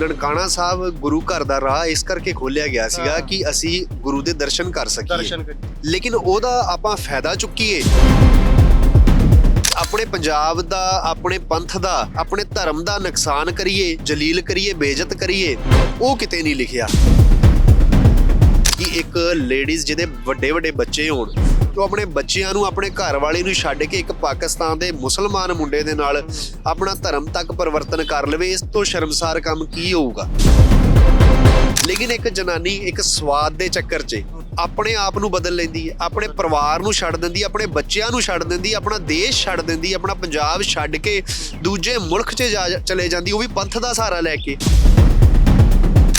ਨਨਕਾਣਾ ਸਾਹਿਬ ਗੁਰੂ ਘਰ ਦਾ ਰਾਹ ਇਸ ਕਰਕੇ ਖੋਲਿਆ ਗਿਆ ਸੀਗਾ। ਕਿ ਅਸੀਂ ਗੁਰੂ ਦੇ ਦਰਸ਼ਨ ਕਰ ਸਕੀਏ। ਕਰੀ ਲੇਕਿਨ ਉਹਦਾ ਆਪਾਂ ਫਾਇਦਾ ਚੁੱਕੀਏ। ਆਪਣੇ ਪੰਜਾਬ ਦਾ ਆਪਣੇ ਪੰਥ ਦਾ ਆਪਣੇ ਧਰਮ ਦਾ ਨੁਕਸਾਨ ਕਰੀਏ ਜਲੀਲ ਕਰੀਏ ਬੇਇੱਜ਼ਤ ਕਰੀਏ ਉਹ ਕਿਤੇ ਨਹੀਂ ਲਿਖਿਆ। ਕਿ ਇੱਕ ਲੇਡੀਜ਼ ਜਿਹਦੇ ਵੱਡੇ ਵੱਡੇ ਬੱਚੇ ਹੋਣ ਉਹ ਆਪਣੇ ਬੱਚਿਆਂ ਨੂੰ, ਆਪਣੇ ਘਰ ਵਾਲੇ ਨੂੰ ਛੱਡ ਕੇ ਇੱਕ ਪਾਕਿਸਤਾਨ ਦੇ ਮੁਸਲਮਾਨ ਮੁੰਡੇ ਦੇ ਨਾਲ ਆਪਣਾ ਧਰਮ ਤੱਕ ਪਰਿਵਰਤਨ ਕਰ ਲਵੇ, ਇਸ ਤੋਂ ਸ਼ਰਮਸਾਰ ਕੰਮ ਕੀ ਹੋਊਗਾ? ਲੇਕਿਨ ਇੱਕ ਜਨਾਨੀ ਇੱਕ ਸਵਾਦ ਦੇ ਚੱਕਰ 'ਚ ਆਪਣੇ ਆਪ ਨੂੰ ਬਦਲ ਲੈਂਦੀ ਹੈ, ਆਪਣੇ ਪਰਿਵਾਰ ਨੂੰ ਛੱਡ ਦਿੰਦੀ ਹੈ ਆਪਣੇ ਬੱਚਿਆਂ ਨੂੰ ਛੱਡ ਦਿੰਦੀ ਹੈ ਆਪਣਾ ਦੇਸ਼ ਛੱਡ ਦਿੰਦੀ ਹੈ ਆਪਣਾ ਪੰਜਾਬ ਛੱਡ ਕੇ ਦੂਜੇ ਮੁਲਕ 'ਚ ਜਾ, ਚਲੇ ਜਾਂਦੀ, ਉਹ ਵੀ ਪੰਥ ਦਾ ਸਹਾਰਾ ਲੈ ਕੇ।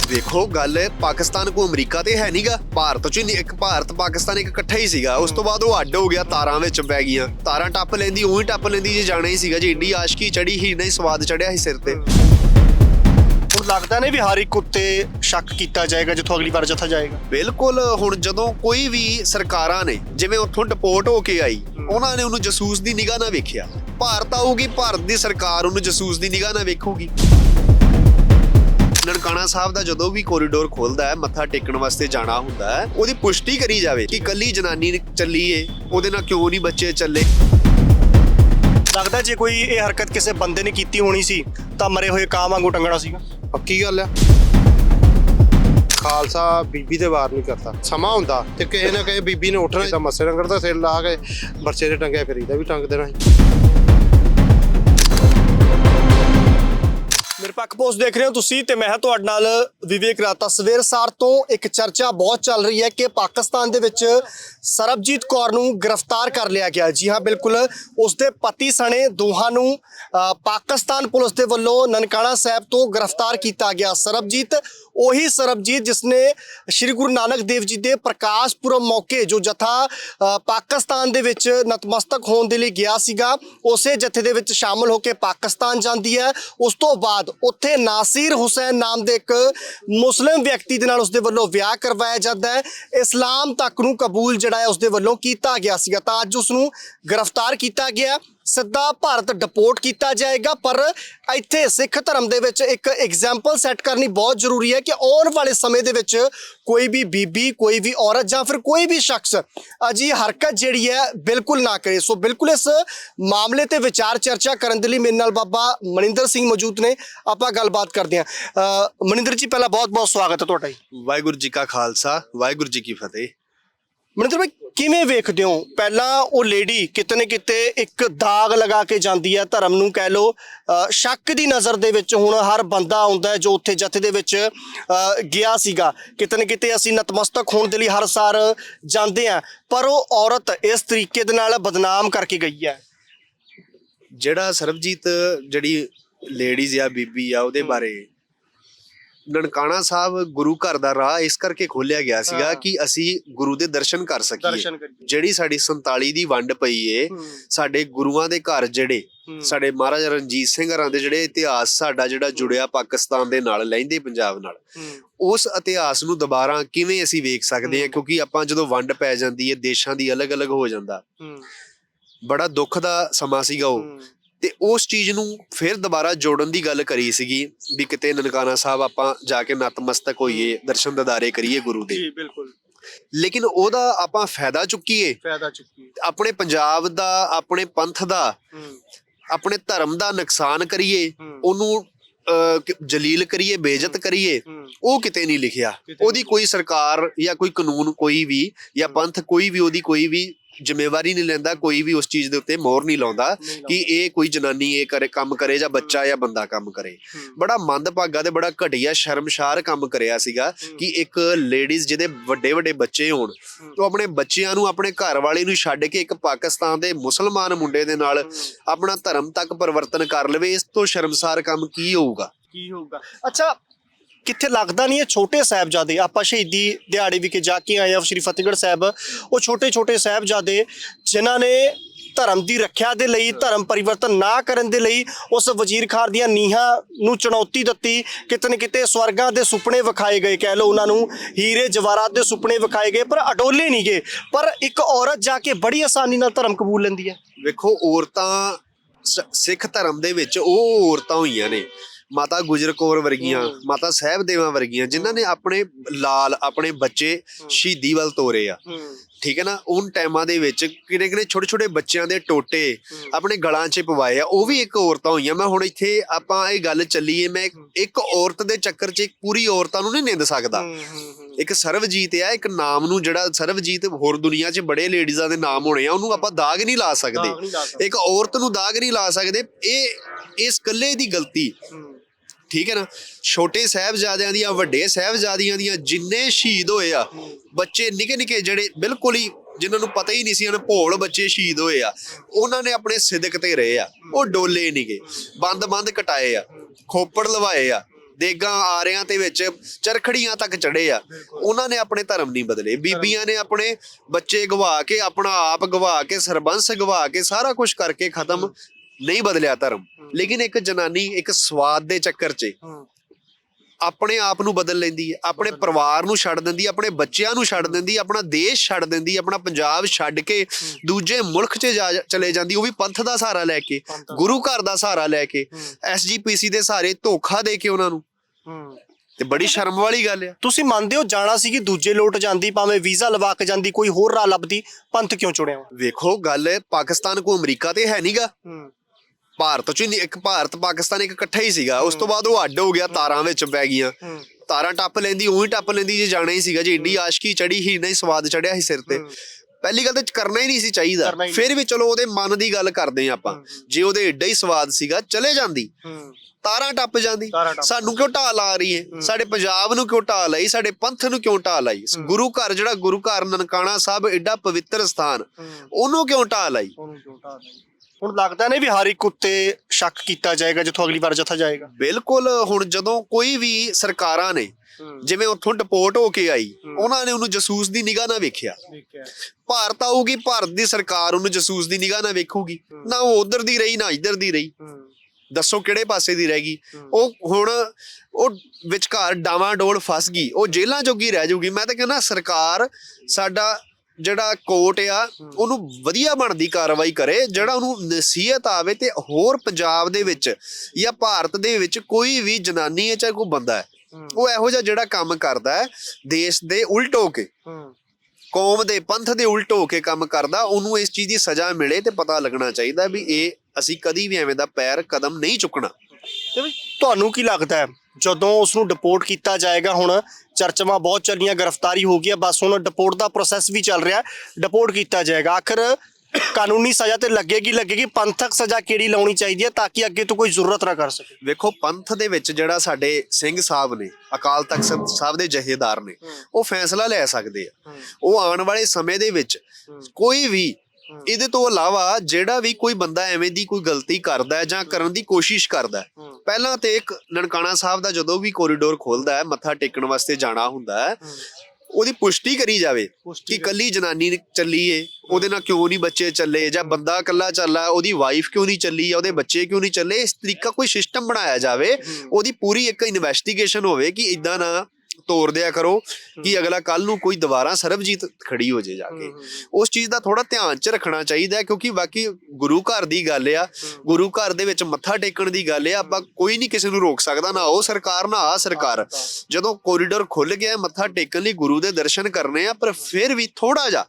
ਵੇਖੋ ਗੱਲ ਪਾਕਿਸਤਾਨ ਕੋ ਅਮਰੀਕਾ ਤੇ ਹੈ ਨਹੀਂਗਾ ਭਾਰਤ ਚ ਇੱਕ ਭਾਰਤ ਪਾਕਿਸਤਾਨ ਇੱਕ ਇਕੱਠਾ ਹੀ ਸੀਗਾ। ਉਸ ਤੋਂ ਬਾਅਦ ਉਹ ਅੱਡ ਹੋ ਗਿਆ ਤਾਰਾਂ ਵਿੱਚ ਪੈ ਗਈਆਂ। ਤਾਰਾਂ ਟੱਪ ਲੈਂਦੀ ਉਹੀ ਟੱਪ ਲੈਂਦੀ ਜੇ ਜਾਣਾ ਹੀ ਸੀਗਾ ਜੇ ਏਡੀ ਆਸ਼ਕੀ ਚੜੀ ਹੀ ਨਹੀਂ ਸਵਾਦ ਚੜਿਆ ਸੀ ਸਿਰ ਤੇ। ਹੁਣ ਲੱਗਦਾ ਨਹੀਂ ਵੀ ਹਰ ਇੱਕ ਉੱਤੇ ਸ਼ੱਕ ਕੀਤਾ ਜਾਏਗਾ ਜਿੱਥੋਂ ਅਗਲੀ ਵਾਰ ਜਥਾ ਜਾਏਗਾ। ਬਿਲਕੁਲ ਹੁਣ ਜਦੋਂ ਕੋਈ ਵੀ ਸਰਕਾਰਾਂ ਨੇ ਜਿਵੇਂ ਉੱਥੋਂ ਡਿਪੋਰਟ ਹੋ ਕੇ ਆਈ ਉਹਨਾਂ ਨੇ ਉਹਨੂੰ ਜਸੂਸ ਦੀ ਨਿਗਾਹ ਨਾਲ ਵੇਖਿਆ। ਭਾਰਤ ਆਊਗੀ ਭਾਰਤ ਦੀ ਸਰਕਾਰ ਉਹਨੂੰ ਜਸੂਸ ਦੀ ਨਿਗਾਹ ਨਾਲ ਵੇਖੂਗੀ। ਨਨਕਾਣਾ ਸਾਹਿਬ ਦਾ ਜਦੋਂ ਵੀ ਕੋਰੀਡੋਰ ਖੁੱਲਦਾ ਹੈ ਮੱਥਾ ਟੇਕਣ ਵਾਸਤੇ ਜਾਣਾ ਹੁੰਦਾ ਹੈ ਉਹਦੀ ਪੁਸ਼ਟੀ ਕਰੀ ਜਾਵੇ ਕਿ ਕੱਲੀ ਜਨਾਨੀ ਨੇ ਚੱਲੀਏ ਉਹਦੇ ਨਾਲ ਕਿਉਂ ਨਹੀਂ ਬੱਚੇ ਚੱਲੇ। ਲੱਗਦਾ ਜੇ ਕੋਈ ਇਹ ਹਰਕਤ ਕਿਸੇ ਬੰਦੇ ਨੇ ਕੀਤੀ ਹੋਣੀ ਸੀ ਤਾਂ ਮਰੇ ਹੋਏ ਕਾਂ ਵਾਂਗੂ ਟੰਗਣਾ ਸੀਗਾ। ਪੱਕੀ ਗੱਲ ਆ ਖਾਲਸਾ ਬੀਬੀ ਦੇ ਵਾਰ ਨਹੀਂ ਕਰਦਾ। ਸਮਾਂ ਹੁੰਦਾ ਤੇ ਕਿਸੇ ਨਾ ਕਿਸੇ ਬੀਬੀ ਨੇ ਉੱਠਣਾ ਤਾਂ ਮੱਸੇ ਰੰਗੜ ਦਾ ਸਿਰ ਲਾ ਕੇ ਬੱਚੇ ਦੇ ਟੰਗਿਆ ਫਿਰ ਇਹਦਾ ਵੀ ਟੰਗ ਦੇਣਾ ਸੀ ਨਿਰਪੱਖ ਪੋਸਟ ਦੇਖ ਰਹੇ ਹੋ ਤੁਸੀਂ ਤੇ ਮੈਂ ਤੁਹਾਡੇ ਨਾਲ ਵਿਵੇਕ ਰਾਤਾ। ਸਵੇਰ ਸਾਰ ਤੋਂ ਇੱਕ ਚਰਚਾ ਬਹੁਤ ਚੱਲ ਰਹੀ ਹੈ ਕਿ ਪਾਕਿਸਤਾਨ ਦੇ ਵਿੱਚ ਸਰਬਜੀਤ ਕੌਰ ਨੂੰ ਗ੍ਰਿਫਤਾਰ ਕਰ ਲਿਆ ਗਿਆ। ਜੀ ਹਾਂ, ਬਿਲਕੁਲ। ਉਸ ਦੇ ਪਤੀ ਸਣੇ ਦੋਹਾਂ ਨੂੰ ਪਾਕਿਸਤਾਨ ਪੁਲਿਸ ਦੇ ਵੱਲੋਂ ਨਨਕਾਣਾ ਸਾਹਿਬ ਤੋਂ ਗ੍ਰਿਫਤਾਰ ਕੀਤਾ ਗਿਆ। ਸਰਬਜੀਤ ਉਹੀ ਸਰਬਜੀਤ ਜਿਸਨੇ ਸ੍ਰੀ ਗੁਰੂ ਨਾਨਕ ਦੇਵ ਜੀ ਦੇ ਪ੍ਰਕਾਸ਼ ਪੁਰਬ ਮੌਕੇ ਜੋ ਜਥਾ ਪਾਕਿਸਤਾਨ ਦੇ ਵਿੱਚ ਨਤਮਸਤਕ ਹੋਣ ਦੇ ਲਈ ਗਿਆ ਸੀਗਾ, ਉਸੇ ਜਥੇ ਦੇ ਵਿੱਚ ਸ਼ਾਮਲ ਹੋ ਕੇ ਪਾਕਿਸਤਾਨ ਜਾਂਦੀ ਹੈ। ਉਸ ਤੋਂ ਬਾਅਦ ਉੱਥੇ ਨਾਸਿਰ ਹੁਸੈਨ ਨਾਮ ਦੇ ਇੱਕ ਮੁਸਲਿਮ ਵਿਅਕਤੀ ਦੇ ਨਾਲ ਉਸਦੇ ਵੱਲੋਂ ਵਿਆਹ ਕਰਵਾਇਆ ਜਾਂਦਾ ਹੈ। ਇਸਲਾਮ ਤੱਕ ਨੂੰ ਕਬੂਲ ਜਿਹੜਾ ਹੈ ਉਸਦੇ ਵੱਲੋਂ ਕੀਤਾ ਗਿਆ ਸੀਗਾ। ਤਾਂ ਅੱਜ ਉਸ ਨੂੰ ਗ੍ਰਿਫਤਾਰ ਕੀਤਾ ਗਿਆ। ਸਿੱਧਾ ਭਾਰਤ ਡਿਪੋਰਟ ਕੀਤਾ ਜਾਏਗਾ, ਪਰ ਇੱਥੇ ਸਿੱਖ ਧਰਮ ਦੇ ਵਿੱਚ ਇੱਕ ਐਗਜ਼ਾਮਪਲ ਸੈੱਟ ਕਰਨੀ ਬਹੁਤ ਜ਼ਰੂਰੀ ਹੈ ਕਿ ਆਉਣ ਵਾਲੇ ਸਮੇਂ ਦੇ ਵਿੱਚ ਕੋਈ ਵੀ ਬੀਬੀ, ਕੋਈ ਵੀ ਔਰਤ ਜਾਂ ਫਿਰ ਕੋਈ ਵੀ ਸ਼ਖਸ ਅਜੀ ਹਰਕਤ ਜਿਹੜੀ ਹੈ ਬਿਲਕੁਲ ਨਾ ਕਰੇ। ਸੋ ਬਿਲਕੁਲ ਇਸ ਮਾਮਲੇ ਤੇ ਵਿਚਾਰ ਚਰਚਾ ਕਰਨ ਦੇ ਲਈ ਮੇਰੇ ਨਾਲ ਬਾਬਾ ਮਨਿੰਦਰ ਸਿੰਘ ਮੌਜੂਦ ਨੇ। ਆਪਾਂ ਗੱਲਬਾਤ ਕਰਦੇ ਹਾਂ। ਮਨਿੰਦਰ ਜੀ, ਪਹਿਲਾਂ ਬਹੁਤ ਬਹੁਤ ਸਵਾਗਤ ਹੈ ਤੁਹਾਡਾ ਜੀ। ਵਾਹਿਗੁਰੂ ਜੀ ਕਾ ਖਾਲਸਾ, ਵਾਹਿਗੁਰੂ ਜੀ ਕੀ ਫਤਿਹ। ਮਨਿੰਦਰ ਭਾਈ ਕਿਵੇਂ ਵੇਖਦੇ ਹੋ? ਪਹਿਲਾਂ ਉਹ ਲੇਡੀ ਕਿਤੇ ਨਾ ਕਿਤੇ ਇੱਕ ਦਾਗ ਲਗਾ ਕੇ ਜਾਂਦੀ ਹੈ ਧਰਮ ਨੂੰ ਕਹਿ ਲੋ ਸ਼ੱਕ ਦੀ ਨਜ਼ਰ ਦੇ ਵਿੱਚ ਹੁਣ ਹਰ ਬੰਦਾ ਆਉਂਦਾ ਹੈ ਜੋ ਉੱਥੇ ਜਥੇ ਦੇ ਵਿੱਚ ਗਿਆ ਸੀਗਾ। ਕਿਤੇ ਨਾ ਕਿਤੇ ਅਸੀਂ ਨਤਮਸਤਕ ਹੋਣ ਦੇ ਲਈ ਹਰ ਸਾਲ ਜਾਂਦੇ ਆ ਪਰ ਉਹ ਔਰਤ ਇਸ ਤਰੀਕੇ ਦੇ ਨਾਲ ਬਦਨਾਮ ਕਰਕੇ ਗਈ ਹੈ। ਜਿਹੜਾ ਸਰਬਜੀਤ ਜਿਹੜੀ ਲੇਡੀਜ਼ ਆ ਬੀਬੀ ਆ ਉਹਦੇ ਬਾਰੇ ਨਨਕਾਣਾ ਸਾਹਿਬ ਗੁਰੂ ਘਰ ਦਾ ਰਾਹ ਇਸ ਕਰਕੇ ਖੋਲਿਆ ਗਿਆ ਸੀਗਾ ਹਾਂ। ਕਿ ਅਸੀਂ ਗੁਰੂ ਦੇ ਦਰਸ਼ਨ ਕਰ ਸਕੀਏ। ਕਰੀਏ। ਜਿਹੜੀ ਸਾਡੀ 47 ਦੀ ਵੰਡ ਪਈ ਏ ਸਾਡੇ ਗੁਰੂਆਂ ਦੇ ਘਰ ਜਿਹੜੇ ਸਾਡੇ ਮਹਾਰਾਜਾ ਰਣਜੀਤ ਸਿੰਘ ਹਰਾਂ ਦੇ ਜਿਹੜੇ ਇਤਿਹਾਸ ਸਾਡਾ ਜਿਹੜਾ ਜੁੜਿਆ ਪਾਕਿਸਤਾਨ ਦੇ ਨਾਲ ਲਹਿੰਦੇ ਪੰਜਾਬ ਨਾਲ ਉਸ ਇਤਿਹਾਸ ਨੂੰ ਦੁਬਾਰਾ ਕਿਵੇਂ ਅਸੀਂ ਵੇਖ ਸਕਦੇ ਹਾਂ? ਹਮ। ਕਿਉਂਕਿ ਆਪਾਂ ਜਦੋਂ ਵੰਡ ਪੈ ਜਾਂਦੀ ਹੈ ਦੇਸ਼ਾਂ ਦੀ ਅਲੱਗ-ਅਲੱਗ ਹੋ ਜਾਂਦਾ। ਬੜਾ ਦੁੱਖ ਦਾ ਸਮਾਂ ਸੀਗਾ ਉਹ। ਤੇ ਉਸ ਚੀਜ਼ ਨੂੰ ਫਿਰ ਦੁਬਾਰਾ ਜੋੜਨ ਦੀ ਗੱਲ ਕਰੀ ਸੀਗੀ ਵੀ ਕਿਤੇ ਨਨਕਾਣਾ ਸਾਹਿਬ ਆਪਾਂ ਜਾ ਕੇ ਨਤਮਸਤਕ ਹੋਈਏ ਦਰਸ਼ਨ ਦਿਦਾਰੇ ਕਰੀਏ ਗੁਰੂ ਦੇ। ਜੀ ਬਿਲਕੁਲ। ਲੇਕਿਨ ਉਹਦਾ ਆਪਾਂ ਫਾਇਦਾ ਚੁੱਕੀਏ। ਫਾਇਦਾ ਚੁੱਕੀ ਆਪਣੇ ਪੰਜਾਬ ਦਾ ਆਪਣੇ ਪੰਥ ਦਾ ਆਪਣੇ ਧਰਮ ਦਾ ਨੁਕਸਾਨ ਕਰੀਏ ਉਹਨੂੰ ਜਲੀਲ ਕਰੀਏ ਬੇਇੱਜ਼ਤ ਕਰੀਏ ਉਹ ਕਿਤੇ ਨਹੀਂ ਲਿਖਿਆ। ਉਹਦੀ ਕੋਈ ਸਰਕਾਰ ਜਾਂ ਕੋਈ ਕਾਨੂੰਨ ਕੋਈ ਵੀ ਜਾਂ ਪੰਥ ਕੋਈ ਵੀ ਉਹਦੀ ਕੋਈ ਵੀ ਜ਼ਿੰਮੇਵਾਰੀ ਨਹੀਂ ਲੈਂਦਾ ਕੋਈ ਵੀ ਉਸ ਚੀਜ਼ ਦੇ ਉੱਤੇ ਮੋਹਰ ਨਹੀਂ ਲਾਉਂਦਾ ਕਿ ਇਹ ਕੋਈ ਜਨਾਨੀ ਇਹ ਕਰੇ ਕੰਮ ਕਰੇ ਜਾਂ ਬੱਚਾ ਜਾਂ ਬੰਦਾ ਕੰਮ ਕਰੇ। ਬੜਾ ਮੰਦਭਾਗਾ ਤੇ ਬੜਾ ਘਟੀਆ ਸ਼ਰਮਸ਼ਾਰ ਕੰਮ ਕਰਿਆ ਸੀਗਾ ਕਿ ਇੱਕ ਲੇਡੀਜ਼ ਜਿਹਦੇ ਵੱਡੇ ਵੱਡੇ ਬੱਚੇ ਹੋਣ ਉਹ ਆਪਣੇ ਬੱਚਿਆਂ ਨੂੰ ਆਪਣੇ ਘਰ ਵਾਲੇ ਨੂੰ ਛੱਡ ਕੇ ਇੱਕ ਪਾਕਿਸਤਾਨ ਦੇ ਮੁਸਲਮਾਨ ਮੁੰਡੇ ਦੇ ਨਾਲ ਆਪਣਾ ਧਰਮ ਤੱਕ ਪਰਿਵਰਤਨ ਕਰ ਲਵੇ ਇਸ ਤੋਂ ਸ਼ਰਮਸਾਰ ਕੰਮ ਕੀ ਹੋਊਗਾ? ਕੀ ਹੋਊਗਾ? ਅੱਛਾ ਕਿੱਥੇ ਲੱਗਦਾ ਨਹੀਂ ਇਹ ਛੋਟੇ ਸਾਹਿਬਜ਼ਾਦੇ, ਆਪਾਂ ਸ਼ਹੀਦੀ ਦਿਹਾੜੇ ਵਿਖੇ ਜਾ ਕੇ ਆਏ ਆ ਸ਼੍ਰੀ ਫਤਿਹਗੜ੍ਹ ਸਾਹਿਬ। ਉਹ ਛੋਟੇ ਛੋਟੇ ਸਾਹਿਬਜ਼ਾਦੇ, ਜਿਨ੍ਹਾਂ ਨੇ ਧਰਮ ਦੀ ਰੱਖਿਆ ਦੇ ਲਈ, ਧਰਮ ਪਰਿਵਰਤਨ ਨਾ ਕਰਨ ਦੇ ਲਈ, ਉਸ ਵਜ਼ੀਰ ਖਾਰ ਦੀਆਂ ਨੀਹਾਂ ਨੂੰ ਚੁਣੌਤੀ ਦਿੱਤੀ। ਕਿਤੇ ਨਾ ਕਿਤੇ ਸਵਰਗਾਂ ਦੇ ਸੁਪਨੇ ਵਿਖਾਏ ਗਏ, ਕਹਿ ਲਓ ਉਹਨਾਂ ਨੂੰ ਹੀਰੇ ਜਵਾਹਰਾਤ ਦੇ ਸੁਪਨੇ ਵਿਖਾਏ ਗਏ, ਪਰ ਅਡੋਲੇ ਨਹੀਂ ਗਏ। ਪਰ ਇੱਕ ਔਰਤ ਜਾ ਕੇ ਬੜੀ ਆਸਾਨੀ ਨਾਲ ਧਰਮ ਕਬੂਲ ਲੈਂਦੀ ਹੈ। ਵੇਖੋ, ਔਰਤਾਂ ਸਿੱਖ ਧਰਮ ਦੇ ਵਿੱਚ ਉਹ ਔਰਤਾਂ ਹੋਈਆਂ ਨੇ। ਮਾਤਾ ਗੁਜਰ ਕੌਰ ਵਰਗੀਆਂ ਮਾਤਾ ਸਾਹਿਬ ਦੇਵਾਂ ਵਰਗੀਆਂ ਜਿਨ੍ਹਾਂ ਨੇ ਆਪਣੇ ਲਾਲ ਆਪਣੇ ਬੱਚੇ ਸ਼ਹੀਦੀ ਵੱਲ ਤੋਰੇ ਆ। ਠੀਕ ਹੈ ਨਾ? ਉਨ ਟਾਈਮਾਂ ਦੇ ਵਿੱਚ ਕਿਨੇ ਕਿਨੇ ਛੋਟੇ ਛੋਟੇ ਬੱਚਿਆਂ ਦੇ ਟੋਟੇ ਆਪਣੇ ਗਲਾਂ 'ਚ ਪਵਾਏ ਆ। ਉਹ ਵੀ ਇੱਕ ਔਰਤਾਂ ਹੋਈਆਂ। ਮੈਂ ਹੁਣ ਇੱਥੇ ਆਪਾਂ ਇਹ ਗੱਲ ਚੱਲੀਏ ਮੈਂ ਇੱਕ ਔਰਤ ਦੇ ਚੱਕਰ 'ਚ ਇੱਕ ਪੂਰੀ ਔਰਤਾਂ ਨੂੰ ਨਹੀਂ ਨਿੰਦ ਸਕਦਾ। ਇੱਕ ਸਰਵਜੀਤ ਆ ਇੱਕ ਨਾਮ ਨੂੰ ਜਿਹੜਾ ਸਰਵਜੀਤ ਹੋਰ ਦੁਨੀਆ 'ਚ ਬੜੇ ਲੇਡੀਜ਼ਾਂ ਦੇ ਨਾਮ ਹੋਣੇ ਆ ਉਹਨੂੰ ਆਪਾਂ ਦਾਗ ਨਹੀਂ ਲਾ ਸਕਦੇ। ਇੱਕ ਔਰਤ ਨੂੰ ਦਾਗ ਨਹੀਂ ਲਾ ਸਕਦੇ। ਇਹ ਇਸ ਕੱਲੇ ਦੀ ਗਲਤੀ। ਠੀਕ ਹੈ ਨਾ? ਛੋਟੇ ਸਾਹਿਬਜ਼ਾਦਿਆਂ ਦੀਆਂ, ਵੱਡੇ ਸਾਹਿਬਜ਼ਾਦੀਆਂ ਦੀਆਂ ਜਿੰਨੇ ਸ਼ਹੀਦ ਹੋਏ ਆ, ਬੱਚੇ ਨਿੱਕੇ ਨਿੱਕੇ ਜਿਹੜੇ ਬਿਲਕੁਲ ਹੀ ਜਿਨ੍ਹਾਂ ਨੂੰ ਪਤਾ ਹੀ ਨਹੀਂ ਸੀ ਉਹਨਾਂ ਭੋਲ ਬੱਚੇ ਸ਼ਹੀਦ ਹੋਏ ਆ, ਉਹਨਾਂ ਨੇ ਆਪਣੇ ਸਿਦਕ ਤੇ ਰਹੇ ਆ, ਉਹ ਡੋਲੇ ਨਹੀਂਗੇ। ਬੰਦ ਬੰਦ ਕਟਾਏ ਆ, ਖੋਪੜ ਲਵਾਏ ਆ, ਦੇਗਾਂ ਆਰਿਆਂ ਤੇ ਵਿੱਚ ਚਰਖੜੀਆਂ ਤੱਕ ਚੜੇ ਆ, ਉਹਨਾਂ ਨੇ ਆਪਣੇ ਧਰਮ ਨਹੀਂ ਬਦਲੇ। ਬੀਬੀਆਂ ਨੇ ਆਪਣੇ ਬੱਚੇ ਗਵਾ ਕੇ, ਆਪਣਾ ਆਪ ਗਵਾ ਕੇ, ਸਰਬੰਸ ਗਵਾ ਕੇ, ਸਾਰਾ ਕੁਝ ਕਰਕੇ ਖਤਮ ਨਹੀਂ ਬਦਲਿਆ ਧਰਮ। ਲੇਕਿਨ ਇੱਕ ਜਨਾਨੀ ਇੱਕ ਸਵਾਦ ਦੇ ਚੱਕਰ 'ਚ ਆਪਣੇ ਆਪ ਨੂੰ ਬਦਲ ਲੈਂਦੀ ਹੈ। ਆਪਣੇ ਪਰਿਵਾਰ ਨੂੰ ਛੱਡ ਦਿੰਦੀ ਹੈ ਆਪਣੇ ਬੱਚਿਆਂ ਨੂੰ ਛੱਡ ਦਿੰਦੀ ਹੈ ਆਪਣਾ ਦੇਸ਼ ਛੱਡ ਦਿੰਦੀ ਹੈ ਆਪਣਾ ਪੰਜਾਬ ਛੱਡ ਕੇ ਦੂਜੇ ਮੁਲਕ 'ਚ ਜਾ ਚਲੇ ਜਾਂਦੀ ਉਹ ਵੀ ਪੰਥ ਦਾ ਸਹਾਰਾ ਲੈ ਕੇ ਗੁਰੂ ਘਰ ਦਾ ਸਹਾਰਾ ਲੈ ਕੇ ਐਸਜੀਪੀਸੀ ਦੇ ਸਾਰੇ ਧੋਖਾ ਦੇ ਕੇ ਉਹਨਾਂ ਨੂੰ। ਤੇ ਬੜੀ ਸ਼ਰਮ ਵਾਲੀ ਗੱਲ ਆ। ਤੁਸੀਂ ਮੰਨਦੇ ਹੋ ਜਾਣਾ ਸੀ ਕਿ ਦੂਜੇ ਲੋਟ ਜਾਂਦੀ ਭਾਵੇਂ ਵੀਜ਼ਾ ਲਵਾ ਕੇ ਜਾਂਦੀ ਕੋਈ ਹੋਰ ਰਾਹ ਲੱਭਦੀ ਪੰਥ ਕਿਉਂ ਚੁਣਿਆ? ਵੇਖੋ ਗੱਲ ਪਾਕਿਸਤਾਨ ਕੋ ਅਮਰੀਕਾ ਤੇ ਹੈ ਨਹੀਂਗਾ ਭਾਰਤ ਚ ਹੀ ਇੱਕ ਭਾਰਤ ਪਾਕਿਸਤਾਨ ਇੱਕ ਇਕੱਠਾ ਹੀ ਸੀਗਾ। ਉਸ ਤੋਂ ਬਾਅਦ ਉਹ ਅੱਡ ਹੋ ਗਿਆ ਤਾਰਾਂ ਵਿੱਚ ਪੈ ਗਈਆਂ। ਤਾਰਾਂ ਟੱਪ ਲੈਂਦੀ ਉਹੀ ਟੱਪ ਲੈਂਦੀ ਜੇ ਜਾਣਾ ਹੀ ਸੀਗਾ। ਜੇ ਏਡੀ ਆਸ਼ਕੀ ਚੜੀ ਹੀ ਨਹੀਂ ਸਵਾਦ ਚੜਿਆ ਸੀ ਸਿਰ ਤੇ। ਪਹਿਲੀ ਗੱਲ ਤਾਂ ਕਰਨਾ ਹੀ ਨਹੀਂ ਸੀ ਚਾਹੀਦਾ। ਫਿਰ ਵੀ ਚਲੋ ਉਹਦੇ ਮਨ ਦੀ ਗੱਲ ਕਰਦੇ ਹਾਂ ਆਪਾਂ। ਜੇ ਉਹਦੇ ਏਡਾ ਹੀ ਸਵਾਦ ਸੀਗਾ ਚਲੇ ਜਾਂਦੀ। ਤਾਰਾਂ ਟੱਪ ਜਾਂਦੀ। ਸਾਨੂੰ ਕਿਉਂ ਢਾਲ ਆ ਰਹੀ ਹੈ? ਸਾਡੇ ਪੰਜਾਬ ਨੂੰ ਕਿਉਂ ਢਾਲ ਆਈ? ਸਾਡੇ ਪੰਥ ਨੂੰ ਕਿਉਂ ਢਾਲ ਆਈ? ਗੁਰੂ ਘਰ ਜਿਹੜਾ ਗੁਰੂ ਘਰ ਨਨਕਾਣਾ ਸਾਹਿਬ ਏਡਾ ਪਵਿੱਤਰ ਸਥਾਨ। ਉਹਨੂੰ ਕਿਉਂ ਢਾਲ ਆਈ? ਹੁਣ ਲੱਗਦਾ ਨਹੀਂ ਵੀ ਹਰ ਇੱਕ ਉੱਤੇ ਸ਼ੱਕ ਕੀਤਾ ਜਾਏਗਾ ਜਿੱਥੋਂ ਅਗਲੀ ਵਾਰ ਜਥਾ ਜਾਏਗਾ। ਬਿਲਕੁਲ ਹੁਣ ਜਦੋਂ ਕੋਈ ਵੀ ਸਰਕਾਰਾਂ ਨੇ ਜਿਵੇਂ ਉੱਥੋਂ ਡਿਪੋਰਟ ਹੋ ਕੇ ਆਈ ਉਹਨਾਂ ਨੇ ਉਹਨੂੰ ਜਸੂਸ ਦੀ ਨਿਗਾਹ ਨਾਲ ਵੇਖਿਆ। ਭਾਰਤ ਆਊਗੀ ਭਾਰਤ ਦੀ ਸਰਕਾਰ ਉਹਨੂੰ ਜਸੂਸ ਦੀ ਨਿਗਾਹ ਨਾਲ ਵੇਖੂਗੀ। ਨਾ ਉਹ ਉਧਰ ਦੀ ਰਹੀ ਨਾ ਇੱਧਰ ਦੀ ਰਹੀ। ਦੱਸੋ ਕਿਹੜੇ ਪਾਸੇ ਦੀ ਰਹਿ ਗਈ। ਉਹ ਹੁਣ ਉਹ ਵਿਚਕਾਰ ਡਾਵਾਂਡੋਲ ਫਸ ਗਈ। ਉਹ ਜੇਲ੍ਹਾਂ ਜੋਗੀ ਰਹਿ ਜਾਊਗੀ ਮੈਂ ਤਾਂ ਕਹਿੰਦਾ ਸਰਕਾਰ ਸਾਡਾ ਜਿਹੜਾ ਕੋਰਟ ਆ ਉਹਨੂੰ ਵਧੀਆ ਬਣਦੀ ਕਾਰਵਾਈ ਕਰੇ ਜਿਹੜਾ ਉਹਨੂੰ ਨਸੀਹਤ ਆਵੇ ਤੇ ਹੋਰ ਪੰਜਾਬ ਦੇ ਵਿੱਚ ਜਾਂ ਭਾਰਤ ਦੇ ਵਿੱਚ ਕੋਈ ਵੀ ਜਨਾਨੀ ਹੈ ਚਾਹੇ ਕੋਈ ਬੰਦਾ ਹੈ ਉਹ ਇਹੋ ਜਿਹਾ ਜਿਹੜਾ ਕੰਮ ਕਰਦਾ ਹੈ ਦੇਸ਼ ਦੇ ਉਲਟ ਹੋ। ਕੇ ਕੌਮ ਦੇ ਪੰਥ ਦੇ ਉਲਟ ਹੋ ਕੇ ਕੰਮ ਕਰਦਾ ਉਹਨੂੰ ਇਸ ਚੀਜ਼ ਦੀ ਸਜ਼ਾ ਮਿਲੇ ਤੇ ਪਤਾ ਲੱਗਣਾ ਚਾਹੀਦਾ ਵੀ ਇਹ ਅਸੀਂ ਕਦੀ ਵੀ ਐਵੇਂ ਦਾ ਪੈਰ ਕਦਮ ਨਹੀਂ ਚੁੱਕਣਾ। ਤੇ ਤੁਹਾਨੂੰ ਕੀ ਲੱਗਦਾ ਹੈ? ਜਦੋਂ ਉਸ ਨੂੰ ਡਿਪੋਰਟ ਕੀਤਾ ਜਾਏਗਾ ਹੁਣ ਚਰਚਾਵਾਂ ਬਹੁਤ ਚੱਲੀਆਂ ਗ੍ਰਿਫਤਾਰੀ ਹੋ ਗਈ ਹੈ ਬਸ ਹੁਣ ਡਿਪੋਰਟ ਦਾ ਪ੍ਰੋਸੈਸ ਵੀ ਚੱਲ ਰਿਹਾ ਡਿਪੋਰਟ ਕੀਤਾ ਜਾਏਗਾ। ਆਖਰ ਕਾਨੂੰਨੀ ਸਜ਼ਾ ਤੇ ਲੱਗੇਗੀ ਲੱਗੇਗੀ ਪੰਥਕ ਸਜ਼ਾ ਕਿਹੜੀ ਲਾਉਣੀ ਚਾਹੀਦੀ ਹੈ ਤਾਂ ਕਿ ਅੱਗੇ ਤੋਂ ਕੋਈ ਜ਼ਰੂਰਤ ਨਾ ਕਰ ਸਕੇ? ਵੇਖੋ ਪੰਥ ਦੇ ਵਿੱਚ ਜਿਹੜਾ ਸਾਡੇ ਸਿੰਘ ਸਾਹਿਬ ਨੇ ਅਕਾਲ ਤਖਤ ਸਾਹਿਬ- ਦੇ ਜਹੇਦਾਰ ਨੇ ਉਹ ਫੈਸਲਾ ਲੈ ਸਕਦੇ ਆ। ਉਹ ਆਉਣ ਵਾਲੇ ਸਮੇਂ ਦੇ ਵਿੱਚ ਕੋਈ ਵੀ ਇਹਦੇ ਤੋਂ ਇਲਾਵਾ ਜਿਹੜਾ ਵੀ ਕੋਈ ਬੰਦਾ ਐਵੇਂ ਦੀ ਕੋਈ ਗਲਤੀ ਕਰਦਾ ਹੈ ਜਾਂ ਕਰਨ ਦੀ ਕੋਸ਼ਿਸ਼ ਕਰਦਾ ਹੈ। ਪਹਿਲਾਂ ਤੇ ਇੱਕ ਨਨਕਾਣਾ ਸਾਹਿਬ ਦਾ ਜਦੋਂ ਵੀ ਕੋਰੀਡੋਰ ਖੋਲਦਾ ਹੈ ਮੱਥਾ ਟੇਕਣ ਵਾਸਤੇ ਜਾਣਾ ਹੁੰਦਾ ਹੈ ਉਹਦੀ ਪੁਸ਼ਟੀ ਕਰੀ ਜਾਵੇ ਕਿ ਕੱਲੀ ਜਨਾਨੀ ਚੱਲੀ ਏ ਉਹਦੇ ਨਾਲ ਕਿਉਂ ਨਹੀਂ ਬੱਚੇ ਚੱਲੇ ਜਾਂ ਬੰਦਾ ਕੱਲਾ ਚੱਲਾ ਉਹਦੀ ਵਾਈਫ ਕਿਉਂ ਨਹੀਂ ਚੱਲੀ ਜਾਂ ਉਹਦੇ ਬੱਚੇ ਕਿਉਂ ਨਹੀਂ ਚੱਲੇ ਇਸ ਤਰੀਕਾ ਕੋਈ ਸਿਸਟਮ ਬਣਾਇਆ ਜਾਵੇ ਉਹਦੀ ਪੂਰੀ ਇੱਕ ਇਨਵੈਸਟੀਗੇਸ਼ਨ ਹੋਵੇ ਕਿ ਇਦਾਂ ਨਾ ਤੋੜ ਦਿਆ ਕਰੋ ਕਿ ਅਗਲਾ ਕੱਲ ਨੂੰ ਕੋਈ ਦੁਬਾਰਾ ਸਰਬਜੀਤ ਖੜੀ ਹੋ ਜੇ ਜਾ ਕੇ। ਉਸ ਚੀਜ਼ ਦਾ ਥੋੜਾ ਧਿਆਨ ਚ ਰੱਖਣਾ ਚਾਹੀਦਾ ਕਿਉਂਕਿ ਬਾਕੀ ਗੁਰੂ ਘਰ ਦੀ ਗੱਲ ਆ ਗੁਰੂ ਘਰ ਦੇ ਵਿੱਚ ਮੱਥਾ ਟੇਕਣ ਦੀ ਗੱਲ ਆ ਆਪਾਂ ਕੋਈ ਨਹੀਂ ਕਿਸੇ ਨੂੰ ਰੋਕ ਸਕਦਾ ਨਾ ਉਹ ਸਰਕਾਰ ਨਾ ਆ ਸਰਕਾਰ। ਜਦੋਂ ਕੋਰੀਡੋਰ ਖੁੱਲ ਗਿਆ ਮੱਥਾ ਟੇਕਣ ਲਈ ਗੁਰੂ ਦੇ ਦਰਸ਼ਨ ਕਰਨੇ ਆ ਪਰ ਫਿਰ ਵੀ ਥੋੜਾ ਜਿਹਾ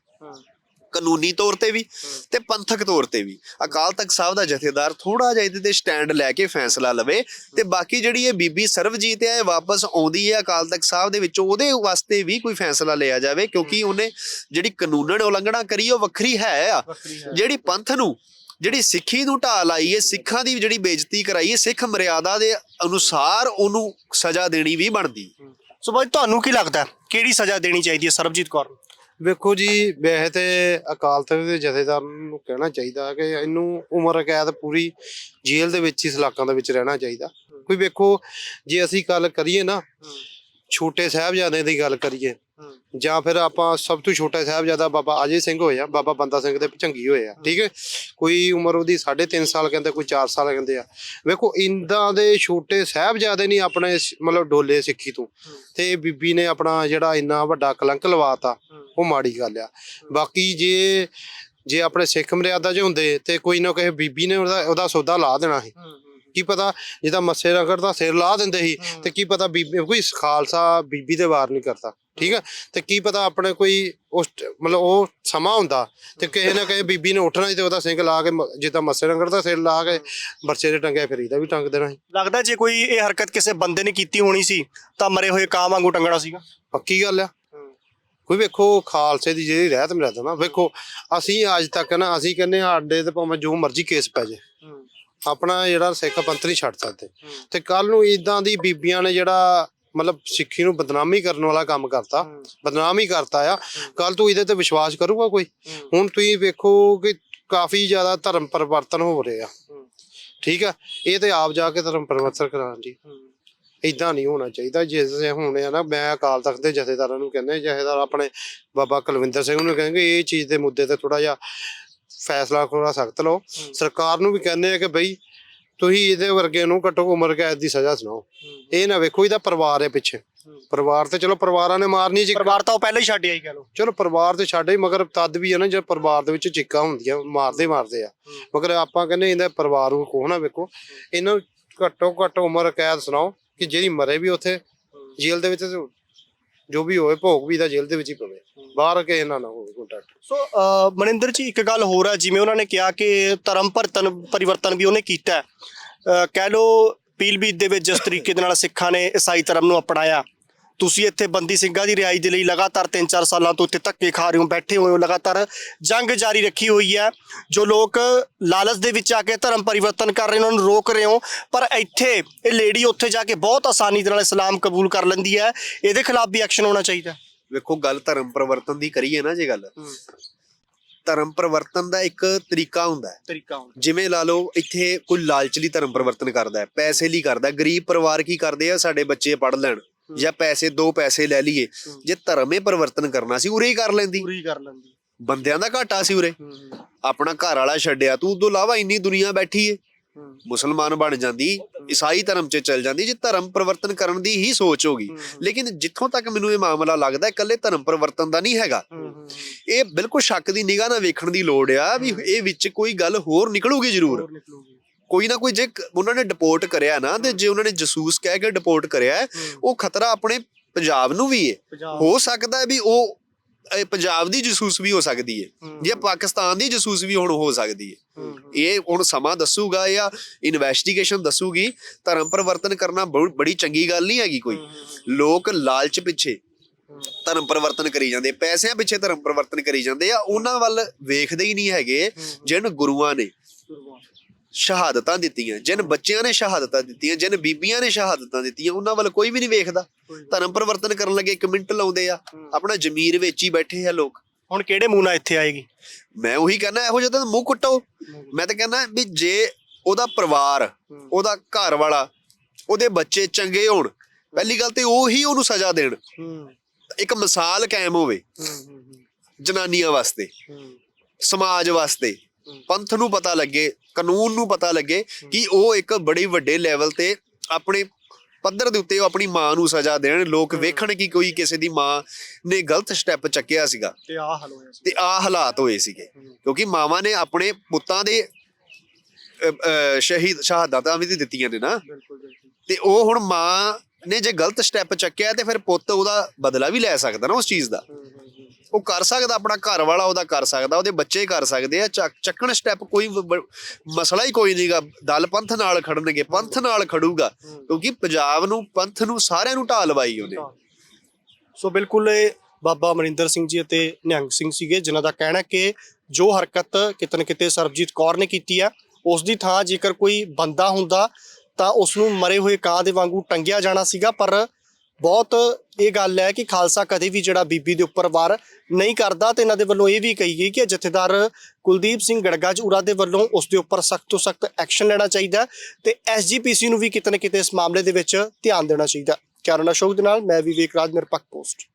ਕਾਨੂੰਨੀ ਤੌਰ ਤੇ ਵੀ ਤੇ ਪੰਥਕ ਤੌਰ ਤੇ ਵੀ। ਅਕਾਲ ਤਖਤ ਸਾਹਿਬ ਦਾ ਜਥੇਦਾਰ ਥੋੜਾ ਜਿਹਾ ਇਹਦੇ ਤੇ ਸਟੈਂਡ ਲੈ ਕੇ ਫੈਸਲਾ ਲਵੇ ਤੇ ਬਾਕੀ ਜਿਹੜੀ ਇਹ ਬੀਬੀ ਸਰਵਜੀਤ ਹੈ ਇਹ ਵਾਪਸ ਆਉਂਦੀ ਹੈ ਅਕਾਲ ਤਖਤ ਸਾਹਿਬ ਦੇ ਵਿੱਚ ਉਹਦੇ ਵਾਸਤੇ ਵੀ ਕੋਈ ਫੈਸਲਾ ਲਿਆ ਜਾਵੇ ਕਿਉਂਕਿ ਉਹਨੇ ਜਿਹੜੀ ਕਾਨੂੰਨਨ ਉਲੰਘਣਾ ਕਰੀ ਉਹ ਵੱਖਰੀ ਹੈ ਆ। ਜਿਹੜੀ ਪੰਥ ਨੂੰ ਜਿਹੜੀ ਸਿੱਖੀ ਨੂੰ ਢਾਹ ਲਾਈ ਹੈ ਸਿੱਖਾਂ ਦੀ ਜਿਹੜੀ ਬੇਇੱਜ਼ਤੀ ਕਰਾਈ ਹੈ ਸਿੱਖ ਮਰਿਆਦਾ ਦੇ ਅਨੁਸਾਰ ਉਹਨੂੰ ਸਜ਼ਾ ਦੇਣੀ ਵੀ ਬਣਦੀ। ਸੋ ਬਾਈ ਤੁਹਾਨੂੰ ਕੀ ਲੱਗਦਾ? ਕਿਹੜੀ ਸਜ਼ਾ ਦੇਣੀ ਚਾਹੀਦੀ ਹੈ ਸਰਬਜੀਤ ਕੌਰ ਨੂੰ? ਵੇਖੋ ਜੀ ਵੈਸੇ ਤੇ ਅਕਾਲ ਤਖਤ ਦੇ ਜਥੇਦਾਰ ਨੂੰ ਕਹਿਣਾ ਚਾਹੀਦਾ ਕਿ ਇਹਨੂੰ ਉਮਰ ਕੈਦ ਪੂਰੀ ਜੇਲ੍ਹ ਦੇ ਵਿੱਚ ਹੀ ਸਲਾਖਾਂ ਦੇ ਵਿੱਚ ਰਹਿਣਾ ਚਾਹੀਦਾ। ਕੋਈ ਵੇਖੋ ਜੇ ਅਸੀਂ ਗੱਲ ਕਰੀਏ ਨਾ ਛੋਟੇ ਸਾਹਿਬਜ਼ਾਦੇ ਦੀ ਗੱਲ ਕਰੀਏ ਜਾਂ ਫਿਰ ਆਪਾਂ ਸਭ ਤੋਂ ਛੋਟਾ ਸਾਹਿਬਜ਼ਾਦਾ ਬਾਬਾ ਅਜੇ ਸਿੰਘ ਹੋਇਆ ਬਾਬਾ ਬੰਦਾ ਸਿੰਘ ਦੇ ਭਚੰਗੀ ਹੋਏ ਆ ਠੀਕ ਹੈ? ਕੋਈ ਉਮਰ ਉਹਦੀ 3.5 ਸਾਲ ਕਹਿੰਦੇ ਕੋਈ 4 ਸਾਲ ਕਹਿੰਦੇ ਆ। ਵੇਖੋ ਇੰਦਾਂ ਦੇ ਛੋਟੇ ਸਾਹਿਬਜ਼ਾਦੇ ਨਹੀਂ ਆਪਣੇ ਮਤਲਬ ਡੋਲੇ ਸਿੱਖੀ ਤੋਂ। ਤੇ ਬੀਬੀ ਨੇ ਆਪਣਾ ਜਿਹੜਾ ਇੰਨਾ ਵੱਡਾ ਕਲੰਕ ਲਵਾਤਾ ਉਹ ਮਾੜੀ ਗੱਲ ਆ। ਬਾਕੀ ਜੇ ਜੇ ਆਪਣੇ ਸਿੱਖ ਮਰਿਆਦਾ 'ਚ ਹੁੰਦੇ ਤੇ ਕੋਈ ਨਾ ਕਿਸੇ ਬੀਬੀ ਨੇ ਉਹਦਾ ਉਹਦਾ ਸੌਦਾ ਲਾ ਦੇਣਾ ਸੀ। ਕੀ ਪਤਾ ਜਿੱਦਾਂ ਮੱਸੇ ਰਗੜ ਦਾ ਸਿਰ ਲਾ ਦਿੰਦੇ ਸੀ ਤੇ ਕੀ ਪਤਾ ਬੀਬੀ ਕੋਈ ਖਾਲਸਾ ਬੀਬੀ ਦੇ ਵਾਰ ਨਹੀਂ ਕਰਦਾ ਠੀਕ ਹੈ ਤੇ ਕੀ ਪਤਾ ਆਪਣੇ ਕੋਈ ਉਸ ਮਤਲਬ ਉਹ ਸਮਾਂ ਹੁੰਦਾ ਤੇ ਕਿਸੇ ਨਾ ਕਿਸੇ ਬੀਬੀ ਨੇ ਉੱਠਣਾ ਸੀ ਤੇ ਉਹਦਾ ਸਿੰਘ ਲਾ ਕੇ ਜਿੱਦਾਂ ਮੱਸੇ ਰਗੜ ਦਾ ਸਿਰ ਲਾ ਕੇ ਬਰਸੇ ਦੇ ਟੰਗਿਆ ਫਿਰ ਇਹਦਾ ਵੀ ਟੰਗ ਦੇਣਾ ਸੀ। ਲੱਗਦਾ ਜੇ ਕੋਈ ਇਹ ਹਰਕਤ ਕਿਸੇ ਬੰਦੇ ਨੇ ਕੀਤੀ ਹੋਣੀ ਸੀ ਤਾਂ ਮਰੇ ਹੋਏ ਕਾਂ ਵਾਂਗੂ ਟੰਗਣਾ ਸੀਗਾ? ਪੱਕੀ ਗੱਲ ਆ। ਕੋਈ ਵੇਖੋ ਖਾਲਸੇ ਦੀ ਜਿਹੜੀ ਰਹਿਤ ਮਿਲਦਾ ਨਾ ਵੇਖੋ ਅਸੀਂ ਅੱਜ ਤੱਕ ਨਾ ਅਸੀਂ ਕਹਿੰਦੇ ਹਾਂ ਆਡੇ ਤੇ ਭਾਵੇਂ ਜੋ ਮਰਜ਼ੀ ਕੇਸ ਪੈ ਜੇ। ਆਪਣਾ ਜਿਹੜਾ ਸਿੱਖ ਪੰਥ ਨਹੀਂ ਛੱਡ ਸਕਦੇ। ਤੇ ਕੱਲ ਨੂੰ ਇਦਾਂ ਦੀ ਬੀਬੀਆਂ ਨੇ ਜਿਹੜਾ ਮਤਲਬ ਸਿੱਖੀ ਨੂੰ ਬਦਨਾਮੀ ਕਰਨ ਵਾਲਾ ਕੰਮ ਕਰਤਾ ਬਦਨਾਮ ਕਰਤਾ ਆ ਕੱਲ ਤੋਂ ਇਹਦੇ ਤੇ ਵਿਸ਼ਵਾਸ ਕਰੂਗਾ ਕੋਈ? ਹੁਣ ਤੁਸੀਂ ਵੇਖੋ ਕਿ ਕਾਫੀ ਜ਼ਿਆਦਾ ਧਰਮ ਪਰਿਵਰਤਨ ਹੋ ਰਹੇ ਆ। ਠੀਕ ਆ? ਇਹ ਤੇ ਆਪ ਜਾ ਕੇ ਧਰਮ ਪਰਿਵਰਤਨ ਕਰਾਉਣ ਜੀ ਇਦਾਂ ਨਹੀਂ ਹੋਣਾ ਚਾਹੀਦਾ। ਜਿਸ ਹੁਣ ਆ ਨਾ ਮੈਂ ਅਕਾਲ ਤਖਤ ਦੇ ਜਥੇਦਾਰਾਂ ਨੂੰ ਕਹਿੰਦੇ ਜਥੇਦਾਰ ਆਪਣੇ ਬਾਬਾ ਕੁਲਵਿੰਦਰ ਸਿੰਘ ਨੂੰ ਕਹਿੰਗੇ ਇਹ ਚੀਜ਼ ਦੇ ਮੁੱਦੇ ਤੇ ਥੋੜਾ ਜਿਹਾ ਫੈਸਲਾ ਥੋੜਾ ਸਖਤ ਲਓ। ਸਰਕਾਰ ਨੂੰ ਵੀ ਕਹਿੰਦੇ ਆ ਕਿ ਬਈ ਤੁਸੀਂ ਇਹਦੇ ਵਰਗੇ ਨੂੰ ਘੱਟੋ ਉਮਰ ਕੈਦ ਦੀ ਸਜ਼ਾ ਸੁਣਾਓ। ਇਹ ਨਾ ਵੇਖੋ ਇਹਦਾ ਪਰਿਵਾਰ ਹੈ ਪਿੱਛੇ। ਪਰਿਵਾਰ ਤੇ ਚਲੋ ਪਰਿਵਾਰਾਂ ਨੇ ਮਾਰਨੀ ਜੀ ਪਰਿਵਾਰ ਤਾਂ ਉਹ ਪਹਿਲਾਂ ਹੀ ਛੱਡ ਆਈ ਕਹ ਲੋ ਚਲੋ ਪਰਿਵਾਰ ਤੇ ਛੱਡ ਹੀ ਮਗਰ ਤਦ ਵੀ ਹੈ ਨਾ ਜੇ ਪਰਿਵਾਰ ਦੇ ਵਿੱਚ ਚੀਕਾਂ ਹੁੰਦੀਆਂ ਮਾਰਦੇ ਮਾਰਦੇ ਆ। ਮਗਰ ਆਪਾਂ ਕਹਿੰਦੇ ਇਹਦਾ ਪਰਿਵਾਰ ਨੂੰ ਕੋਹ ਨਾ ਵੇਖੋ। ਇਹਨਾਂ ਘੱਟੋ ਘੱਟ ਉਮਰ ਕੈਦ ਸੁਣਾਓ। ਕਿ ਜਿਹੜੀ ਮਰੇ ਵੀ ਉੱਥੇ, ਜੇਲ੍ਹ ਦੇ ਵਿੱਚ ਜੋ ਵੀ ਹੋਵੇ, ਭੋਗ ਵੀ ਦਾ ਜੇਲ੍ਹ ਦੇ ਵਿੱਚ ਹੀ ਪਵੇ। ਬਾਹਰ ਕੇ ਇਹਨਾਂ ਨਾ ਹੋਵੇ ਕੰਟੈਕਟ ਸੋ ਮਨਿੰਦਰ ਜੀ, ਇੱਕ ਗੱਲ ਹੋਰ ਹੈ ਜਿਵੇਂ ਉਹਨਾਂ ਨੇ ਕਿਹਾ ਕਿ ਧਰਮ ਪਰਤਨ ਪਰਿਵਰਤਨ ਵੀ ਉਹਨੇ ਕੀਤਾ ਕਹਿ ਲੋ ਪੀਲਬੀਤ ਦੇ ਵਿੱਚ ਜਿਸ ਤਰੀਕੇ ਦੇ ਨਾਲ ਸਿੱਖਾਂ ਨੇ ਈਸਾਈ ਧਰਮ ਨੂੰ ਅਪਣਾਇਆ। ਤੁਸੀਂ ਇੱਥੇ ਬੰਦੀ ਸਿੰਘਾਂ ਦੀ ਰਿਹਾਈ ਦੇ ਲਈ ਲਗਾਤਾਰ 3-4 ਸਾਲਾਂ ਤੋਂ ਇੱਥੇ ਧੱਕੇ ਖਾ ਰਹੇ ਹੋ ਬੈਠੇ ਹੋਏ ਹੋ ਲਗਾਤਾਰ ਜੰਗ ਜਾਰੀ ਰੱਖੀ ਹੋਈ ਹੈ ਜੋ ਲੋਕ ਲਾਲਚ ਦੇ ਵਿੱਚ ਆ ਕੇ ਧਰਮ ਪਰਿਵਰਤਨ ਕਰ ਰਹੇ ਉਹਨਾਂ ਨੂੰ ਰੋਕ ਰਹੇ ਹੋ ਪਰ ਇੱਥੇ ਇਹ ਲੇਡੀ ਉੱਥੇ ਜਾ ਕੇ ਬਹੁਤ ਆਸਾਨੀ ਦੇ ਨਾਲ ਇਸਲਾਮ ਕਬੂਲ ਕਰ ਲੈਂਦੀ ਹੈ ਇਹਦੇ ਖਿਲਾਫ ਵੀ ਐਕਸ਼ਨ ਹੋਣਾ ਚਾਹੀਦਾ। ਵੇਖੋ ਗੱਲ ਧਰਮ ਪਰਿਵਰਤਨ ਦੀ ਕਰੀਏ ਨਾ ਜੇ ਗੱਲ। ਧਰਮ ਪਰਿਵਰਤਨ ਦਾ ਇੱਕ ਤਰੀਕਾ ਹੁੰਦਾ ਹੈ। ਤਰੀਕਾ ਹੁੰਦਾ ਜਿਵੇਂ ਲਾ ਲਓ ਇੱਥੇ ਕੋਈ ਲਾਲਚ ਲਈ ਧਰਮ ਪਰਿਵਰਤਨ ਕਰਦਾ ਹੈ ਪੈਸੇ ਲਈ ਕਰਦਾ ਹੈ। ਗਰੀਬ ਪਰਿਵਾਰ ਕੀ ਕਰਦੇ ਆ ਸਾਡੇ ਬੱਚੇ ਪੜ ਲੈਣ। ਜਾਂ ਪੈਸੇ ਦੋ ਪੈਸੇ ਲੈ ਲਈਏ ਜੇ ਧਰਮੇ ਪਰਿਵਰਤਨ ਕਰਨਾ ਸੀ ਉਰੇ ਹੀ ਕਰ ਲੈਂਦੀ। ਪੂਰੀ ਕਰ ਲੈਂਦੀ। ਬੰਦਿਆਂ ਦਾ ਘਾਟਾ ਸੀ ਉਰੇ। ਆਪਣਾ ਘਰ ਵਾਲਾ ਛੱਡਿਆ ਤੂੰ ਉਦੋਂ ਇਲਾਵਾ ਇੰਨੀ ਦੁਨੀਆ ਬੈਠੀ ਏ। ਮੁਸਲਮਾਨ ਬਣ ਜਾਂਦੀ ਈਸਾਈ ਧਰਮ 'ਚ ਚਲ ਜਾਂਦੀ ਜੇ ਧਰਮ ਪਰਿਵਰਤਨ ਕਰਨ ਦੀ ਹੀ ਸੋਚ ਹੋਗੀ ਲੇਕਿਨ ਜਿੱਥੋਂ ਤੱਕ ਮੈਨੂੰ ਇਹ ਮਾਮਲਾ ਲੱਗਦਾ ਹੈ, ਇਕੱਲੇ ਧਰਮ ਪਰਿਵਰਤਨ ਦਾ ਨਹੀਂ ਹੈਗਾ। ਇਹ ਬਿਲਕੁਲ ਸ਼ੱਕ ਦੀ ਨਿਗਾਹ ਨਾਲ ਵੇਖਣ ਦੀ ਲੋੜ ਆ ਵੀ ਇਹ ਵਿੱਚ ਕੋਈ ਗੱਲ ਹੋਰ ਨਿਕਲੂਗੀ ਜ਼ਰੂਰ। ਕੋਈ ਨਾ ਕੋਈ ਜੇ ਉਹਨਾਂ ਨੇ ਡਿਪੋਰਟ ਕਰਿਆ ਨਾ ਤੇ ਜੇ ਉਹਨਾਂ ਨੇ ਜਸੂਸ ਕਹਿ ਕੇ ਡਿਪੋਰਟ ਕਰਿਆ ਉਹ ਖਤਰਾ ਆਪਣੇ ਪੰਜਾਬ ਨੂੰ ਵੀ ਹੈ ਹੋ ਸਕਦਾ ਹੈ ਵੀ ਉਹ ਇਹ ਪੰਜਾਬ ਦੀ ਜਸੂਸ ਵੀ ਹੋ ਸਕਦੀ ਹੈ। ਜਾਂ ਪਾਕਿਸਤਾਨ ਦੀ ਜਸੂਸ ਵੀ ਹੁਣ ਹੋ ਸਕਦੀ ਹੈ ਇਹ ਹੁਣ ਸਮਾਂ ਦੱਸੂਗਾ ਜਾਂ ਇਨਵੈਸਟੀਗੇਸ਼ਨ ਦੱਸੂਗੀ ਧਰਮ ਪਰਿਵਰਤਨ ਕਰਨਾ ਬੜੀ ਚੰਗੀ ਗੱਲ ਨਹੀਂ ਹੈਗੀ ਕੋਈ। ਲੋਕ ਲਾਲਚ ਪਿੱਛੇ ਧਰਮ ਪਰਿਵਰਤਨ ਕਰੀ ਜਾਂਦੇ ਪੈਸਿਆਂ ਪਿੱਛੇ ਧਰਮ ਪਰਿਵਰਤਨ ਕਰੀ ਜਾਂਦੇ ਆ ਉਹਨਾਂ ਵੱਲ ਵੇਖਦੇ ਹੀ ਨਹੀਂ ਹੈਗੇ ਜਿਨ ਗੁਰੂਆਂ ਨੇ। ਸ਼ਹਾਦਤਾਂ ਦਿੱਤੀਆਂ ਜਿਨ ਬੱਚਿਆਂ ਨੇ ਸ਼ਹਾਦਤਾਂ ਦਿੱਤੀਆਂ ਜਿਨ ਬੀਬੀਆਂ ਨੇ ਸ਼ਹਾਦਤਾਂ ਦਿੱਤੀਆਂ ਉਹਨਾਂ ਵੱਲ ਕੋਈ ਵੀ ਨਹੀਂ ਵੇਖਦਾ। ਧਰਮ ਪਰਿਵਰਤਨ ਕਰਨ ਲੱਗੇ ਇੱਕ ਮਿੰਟ ਲਾਉਂਦੇ ਆ ਆਪਣਾ ਜ਼ਮੀਰ ਵਿੱਚ ਹੀ ਬੈਠੇ ਆ ਲੋਕ। ਹੁਣ ਕਿਹੜੇ ਮੂੰਹ ਨਾਲ ਇੱਥੇ ਆਏਗੀ? ਮੈਂ ਉਹੀ ਕਹਿੰਦਾ ਇਹੋ ਜਿਹਾ ਤਾਂ ਮੂੰਹ ਕੁੱਟੋ। ਮੈਂ ਤਾਂ ਕਹਿੰਦਾ ਵੀ ਜੇ ਉਹਦਾ ਪਰਿਵਾਰ ਉਹਦਾ ਘਰ ਵਾਲਾ ਉਹਦੇ ਬੱਚੇ ਚੰਗੇ ਹੋਣ ਪਹਿਲੀ ਗੱਲ ਤੇ ਉਹ ਹੀ ਉਹਨੂੰ ਸਜ਼ਾ ਦੇਣ। ਇੱਕ ਮਿਸਾਲ ਕਾਇਮ ਹੋਵੇ। ਜਨਾਨੀਆਂ ਵਾਸਤੇ ਸਮਾਜ ਵਾਸਤੇ। ਪੰਥ ਨੂੰ ਪਤਾ ਲੱਗੇ ਕਾਨੂੰਨ ਨੂੰ ਪਤਾ ਲੱਗੇ ਕਿ ਉਹ ਇੱਕ ਬੜੀ ਵੱਡੇ ਲੈਵਲ ਤੇ ਆਪਣੇ ਪੱਧਰ ਦੇ ਉੱਤੇ ਉਹ ਆਪਣੀ ਮਾਂ ਨੂੰ ਸਜ਼ਾ ਦੇਣ। ਲੋਕ ਵੇਖਣ ਕਿ ਕੋਈ ਕਿਸੇ ਦੀ ਮਾਂ ਨੇ ਗਲਤ ਸਟੈਪ ਚੱਕਿਆ ਸੀਗਾ। ਤੇ ਆ ਹਲ ਹੋਇਆ ਸੀ। ਤੇ ਆ ਹਾਲਾਤ ਹੋਏ ਸੀਗੇ। ਕਿਉਂਕਿ ਮਾਵਾਂ ਨੇ ਆਪਣੇ ਪੁੱਤਾਂ ਦੇ ਸ਼ਹੀਦ ਸ਼ਹਾਦਤਾਂ ਵੀ ਦਿੱਤੀਆਂ ਨੇ ਨਾ। ਤੇ ਉਹ ਹੁਣ ਮਾਂ ਨੇ ਜੇ ਗਲਤ ਸਟੈਪ ਚੱਕਿਆ ਤੇ ਫਿਰ ਪੁੱਤ ਉਹਦਾ ਬਦਲਾ ਵੀ ਲੈ ਸਕਦਾ ਨਾ ਉਸ ਚੀਜ਼ ਦਾ। ਉਹ ਕਰ ਸਕਦਾ ਆਪਣਾ ਘਰ ਵਾਲਾ ਉਹਦਾ ਕਰ ਸਕਦਾ ਉਹਦੇ ਬੱਚੇ ਕਰ ਸਕਦੇ ਆ ਚੱਕ- ਚੱਕਣ ਸਟੈਪ ਕੋਈ ਮਸਲਾ ਹੀ ਕੋਈ ਨਹੀਂਗਾ ਦਲ ਪੰਥ ਨਾਲ ਖੜਨਗੇ ਪੰਥ ਨਾਲ ਖੜੂਗਾ ਕਿਉਂਕਿ ਪੰਜਾਬ ਨੂੰ ਪੰਥ ਨੂੰ ਸਾਰਿਆਂ ਨੂੰ ਢਾਲ ਲਵਾਈ ਉਹਨੇ। ਸੋ ਬਿਲਕੁਲ ਇਹ ਬਾਬਾ ਅਮਰਿੰਦਰ ਸਿੰਘ ਜੀ ਅਤੇ ਨਿਹੰਗ ਸਿੰਘ ਸੀਗੇ ਜਿਨ੍ਹਾਂ ਦਾ ਕਹਿਣਾ ਕਿ ਜੋ ਹਰਕਤ ਕਿਤੇ ਨਾ ਕਿਤੇ ਸਰਬਜੀਤ ਕੌਰ ਨੇ ਕੀਤੀ ਆ ਉਸ ਦੀ ਥਾਂ ਜੇਕਰ ਕੋਈ ਬੰਦਾ ਹੁੰਦਾ ਤਾਂ ਉਸ ਨੂੰ ਮਰੇ ਹੋਏ ਕਾਂ ਦੇ ਵਾਂਗੂ ਟੰਗਿਆ ਜਾਣਾ ਸੀਗਾ ਪਰ ਬਹੁਤ ਇਹ ਗੱਲ ਹੈ ਕਿ ਖਾਲਸਾ ਕਦੇ ਵੀ ਜਿਹੜਾ ਬੀਬੀ ਦੇ ਉੱਪਰ ਵਾਰ ਨਹੀਂ ਕਰਦਾ ਤੇ ਇਹਨਾਂ ਦੇ ਵੱਲੋਂ ਇਹ ਵੀ ਕਹੀ ਗਈ ਕਿ ਜਥੇਦਾਰ ਕੁਲਦੀਪ ਸਿੰਘ ਗੜਗਾਜ ਉਰਾ ਦੇ ਵੱਲੋਂ ਉਸ ਦੇ ਉੱਪਰ ਸਖਤ ਤੋਂ ਸਖਤ ਐਕਸ਼ਨ ਲੈਣਾ ਚਾਹੀਦਾ ਹੈ ਤੇ ਐਸਜੀਪੀਸੀ ਨੂੰ ਵੀ ਕਿਤੇ ਨਾ ਕਿਤੇ ਇਸ ਮਾਮਲੇ ਦੇ ਵਿੱਚ ਧਿਆਨ ਦੇਣਾ ਚਾਹੀਦਾ। ਕੈਰਨ ਅਸ਼ੋਕ ਦੇ ਨਾਲ ਮੈਂ ਵਿਵੇਕ ਰਾਜ, ਨਿਰਪੱਖ ਪੋਸਟ।